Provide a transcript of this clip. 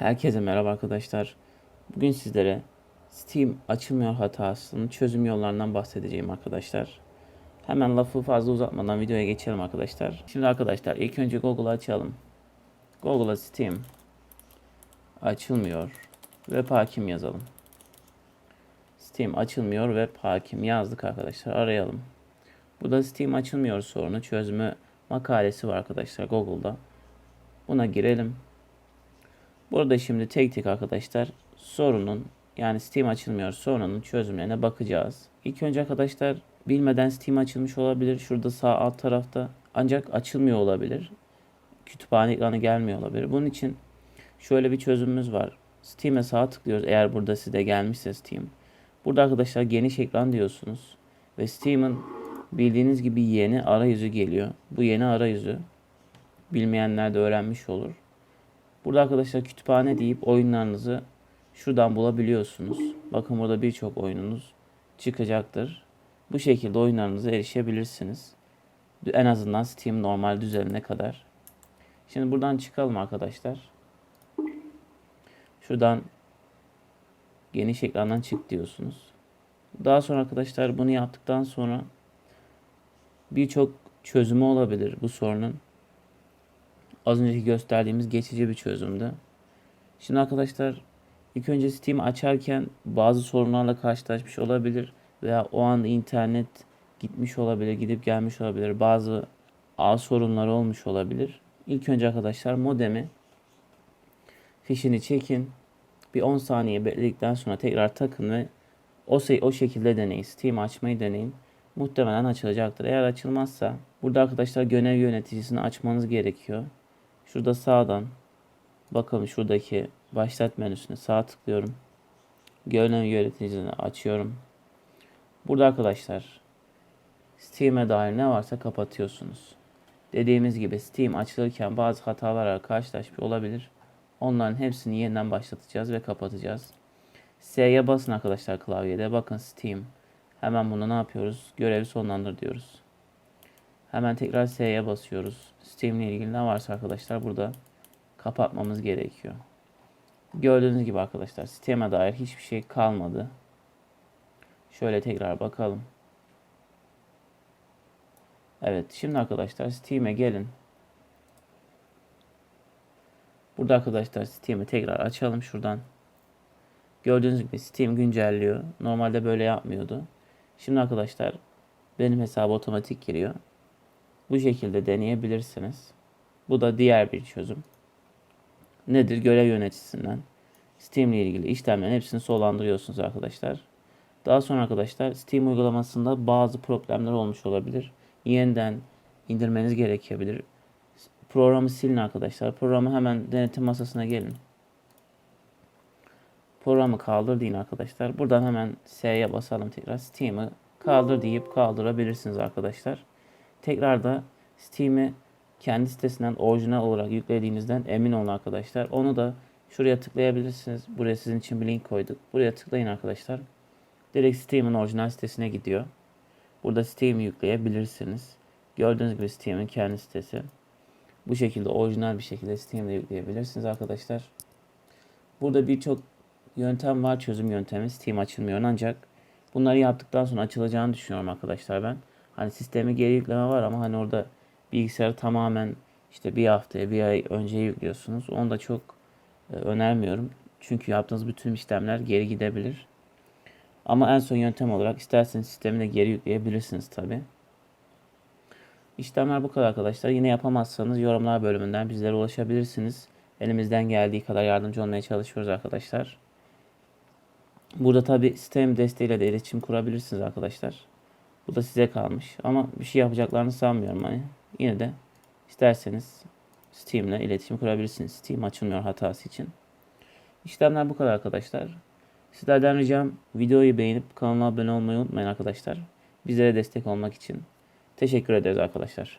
Herkese merhaba arkadaşlar. Bugün sizlere Steam açılmıyor hatasının çözüm yollarından bahsedeceğim arkadaşlar. Hemen lafı fazla uzatmadan videoya geçelim arkadaşlar. Şimdi arkadaşlar ilk önce Google'ı açalım. Google'a Steam açılmıyor. Web hakim yazalım. Steam açılmıyor web hakim yazdık arkadaşlar. Arayalım. Burada Steam açılmıyor sorunu çözümü makalesi var arkadaşlar Google'da. Buna girelim. Burada şimdi tek tek arkadaşlar sorunun yani Steam açılmıyor sorunun çözümlerine bakacağız. İlk önce arkadaşlar bilmeden Steam açılmış olabilir. Şurada sağ alt tarafta ancak açılmıyor olabilir. Kütüphane ekranı gelmiyor olabilir. Bunun için şöyle bir çözümümüz var. Steam'e sağ tıklıyoruz eğer burada size gelmişse Steam. Burada arkadaşlar geniş ekran diyorsunuz. Ve Steam'in bildiğiniz gibi yeni arayüzü geliyor. Bu yeni arayüzü bilmeyenler de öğrenmiş olur. Burada arkadaşlar kütüphane deyip oyunlarınızı şuradan bulabiliyorsunuz. Bakın burada birçok oyununuz çıkacaktır. Bu şekilde oyunlarınıza erişebilirsiniz. En azından Steam normal düzenine kadar. Şimdi buradan çıkalım arkadaşlar. Şuradan geniş ekrandan çık diyorsunuz. Daha sonra arkadaşlar bunu yaptıktan sonra birçok çözümü olabilir bu sorunun. Az önceki gösterdiğimiz geçici bir çözümdü. Şimdi arkadaşlar ilk önce Steam açarken bazı sorunlarla karşılaşmış olabilir veya o anda internet gitmiş olabilir, gidip gelmiş olabilir. Bazı ağ sorunları olmuş olabilir. İlk önce arkadaşlar modemi fişini çekin. Bir 10 saniye bekledikten sonra tekrar takın ve o, o şekilde deneyin. Steam açmayı deneyin. Muhtemelen açılacaktır. Eğer açılmazsa burada arkadaşlar görev yöneticisini açmanız gerekiyor. Şurada sağdan bakalım şuradaki başlat menüsüne sağ tıklıyorum. Görev yöneticisini açıyorum. Burada arkadaşlar Steam'e dair ne varsa kapatıyorsunuz. Dediğimiz gibi Steam açılırken bazı hatalarla karşılaşmış olabilir. Onların hepsini yeniden başlatacağız ve kapatacağız. S'ye basın arkadaşlar klavyede. Bakın Steam. Hemen bunu ne yapıyoruz? Görevi sonlandır diyoruz. Hemen tekrar S'ye basıyoruz. Steam ile ilgili ne varsa arkadaşlar burada kapatmamız gerekiyor. Gördüğünüz gibi arkadaşlar sisteme dair hiçbir şey kalmadı. Şöyle tekrar bakalım. Evet şimdi arkadaşlar Steam'e gelin. Burada arkadaşlar Steam'i tekrar açalım şuradan. Gördüğünüz gibi Steam güncelliyor. Normalde böyle yapmıyordu. Şimdi arkadaşlar benim hesabı otomatik giriyor. Bu şekilde deneyebilirsiniz. Bu da diğer bir çözüm. Nedir? Görev yöneticisinden Steam ile ilgili işlemlerin hepsini sonlandırıyorsunuz arkadaşlar. Daha sonra arkadaşlar Steam uygulamasında bazı problemler olmuş olabilir. Yeniden indirmeniz gerekebilir. Programı silin arkadaşlar. Programı hemen denetim masasına gelin. Programı kaldır deyin arkadaşlar. Buradan hemen S'ye basalım tekrar. Steam'i kaldır deyip kaldırabilirsiniz arkadaşlar. Tekrar da Steam'i kendi sitesinden orijinal olarak yüklediğinizden emin olun arkadaşlar. Onu da şuraya tıklayabilirsiniz. Buraya sizin için bir link koyduk. Buraya tıklayın arkadaşlar. Direkt Steam'in orijinal sitesine gidiyor. Burada Steam'i yükleyebilirsiniz. Gördüğünüz gibi Steam'in kendi sitesi. Bu şekilde orijinal bir şekilde Steam'de yükleyebilirsiniz arkadaşlar. Burada birçok yöntem var çözüm yöntemi. Steam açılmıyor ancak bunları yaptıktan sonra açılacağını düşünüyorum arkadaşlar ben. Hani sistemi geri yükleme var ama hani orada bilgisayarı tamamen işte bir haftaya bir ay önce yüklüyorsunuz. Onu da çok e, önermiyorum. Çünkü yaptığınız bütün işlemler geri gidebilir. Ama en son yöntem olarak isterseniz sistemi de geri yükleyebilirsiniz tabi. İşlemler bu kadar arkadaşlar. Yine yapamazsanız yorumlar bölümünden bizlere ulaşabilirsiniz. Elimizden geldiği kadar yardımcı olmaya çalışıyoruz arkadaşlar. Burada tabi sistem desteğiyle de iletişim kurabilirsiniz arkadaşlar. Bu da size kalmış. Ama bir şey yapacaklarını sanmıyorum hani. Yine de isterseniz Steam ile iletişim kurabilirsiniz. Steam açılmıyor hatası için. İşlemler bu kadar arkadaşlar. Sizlerden ricam videoyu beğenip kanala abone olmayı unutmayın arkadaşlar. Bizlere destek olmak için. Teşekkür ederiz arkadaşlar.